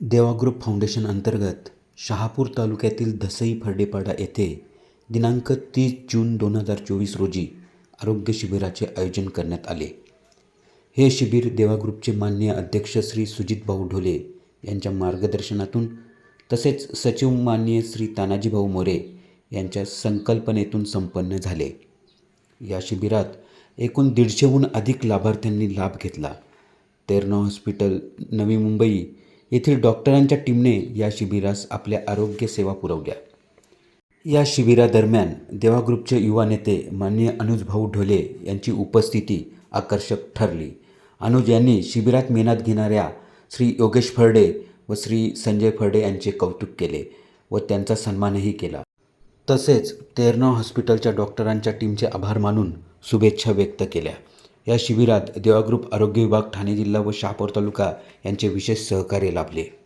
देवा group foundation अंतर्गत शहापूर तालुक्यातील धसई फर्डेपाडा येथे दिनांक तीस जून दोन हजार चोवीस रोजी आरोग्य शिबिराचे आयोजन करण्यात आले. हे शिबिर देवा ग्रुपचे मान्य अध्यक्ष श्री सुजित भाऊ ढोले यांच्या मार्गदर्शनातून तसेच सचिव मान्य श्री तानाजीभाऊ मोरे यांच्या संकल्पनेतून संपन्न झाले. या शिबिरात एकूण दीडशेहून अधिक लाभार्थ्यांनी लाभ घेतला. तेरणा हॉस्पिटल नवी मुंबई येथील डॉक्टरांच्या टीमने या शिबिरास आपल्या आरोग्य सेवा पुरवल्या. या शिबिरादरम्यान देवा ग्रुपचे युवा नेते माननीय अनुज भाऊ ढोले यांची उपस्थिती आकर्षक ठरली. अनुज यांनी शिबिरात मेहनत घेणाऱ्या श्री योगेश फर्डे व श्री संजय फर्डे यांचे कौतुक केले व त्यांचा सन्मानही केला. तसेच तेरनाव हॉस्पिटलच्या डॉक्टरांच्या टीमचे आभार मानून शुभेच्छा व्यक्त केल्या. या शिबिरात देवा ग्रुप आरोग्य विभाग ठाणे जिल्हा व शहापूर तालुका यांचे विशेष सहकार्य लाभले.